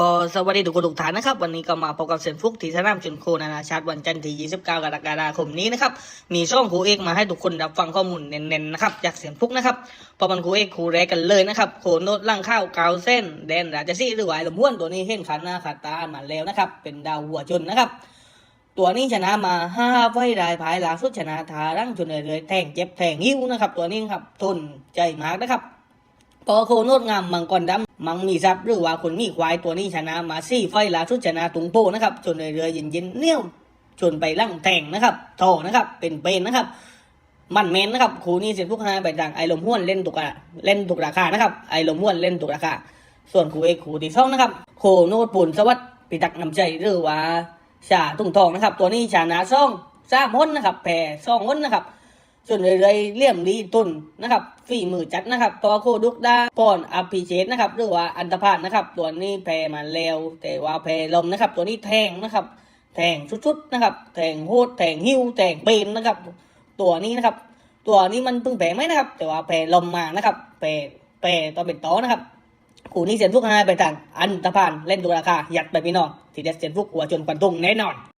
ก็สวัสดีทุกคนทุกท่านนะครับ วันนี้ก็มาพบกับเซนฟุกที่สนามชนโคนานาชาติวันจันทร์ที่ 29 กรกฎาคมนี้นะครับ มีช่องครูเอกมาให้ทุกคนรับฟังข้อมูลเน้นๆนะครับจากเสียงฟุกนะครับพอมันครูเอกครูแรกกันเลยนะครับโคโนดล่างข้าวกาวเส้นแดนราชสีหรือวายลมห้วนตัวนี้เห็นขาหน้าขาตามาแล้วนะครับ เป็นดาวหัวชนนะครับ ตัวนี้ชนะมาห้าไฟรายภายหลังสุดชนะทาร่างจนเรื่อยๆแทงเจ็บแทงหิ้วนะครับ ตัวนี้ครับทนใจมากนะครับพอโคโนดงามมังกรดำ มังมีทรัพย์หรือว่าคนมีควายตัวนี้ชนะมาสี่ไฟลาสุดชนะตุงโปนะครับจนเรือเย็นเย็นๆเนี่ยวจนไปลั่งแทงนะครับโทนะครับเป็นเป็นนะครับ มันเมนนะครับครูนี่เสร็จพวกห้าไปต่างไอลมห้วนเล่นตุกะเล่นตุกราคานะครับไอลมห้วนเล่นตุกราคาส่วนครูเอกครูที่องนะครับโคโนดปุ่นสวัสดิ์ปิตักนำใจหรือว่าชาตุงทองนะครับ ตัวนี้ชนะซ่องสามห้นนะครับแพ้ซ่องห้นนะครับ ส่วนเรื่อยๆเลี่ยมดีตุนนะครับฝีมือจัดนะครับตัวโคดุกดาปอนอภิเชษนะครับหรือว่าอันตพานนะครับ ตัวนี้แพ้มาแล้ว แต่ว่าแพ้ลมนะครับ ตัวนี้แทงนะครับ แทงชุดๆนะครับ แทงโหดแทงหิ้วแทงเป็นนะครับ ตัวนี้นะครับ ตัวนี้มันเพิ่งแพ้ไหมนะครับ แต่ว่าแพ้ลมมานะครับแพ้แพ้ตอนเป็นต้อนะครับคู่นี้เสียนฟุกหายไปทางอันตพานเล่นตัวราคายัดไปพี่น้องที่เด็ดเสียนฟุกหัวจนควันตุ้งแน่นอน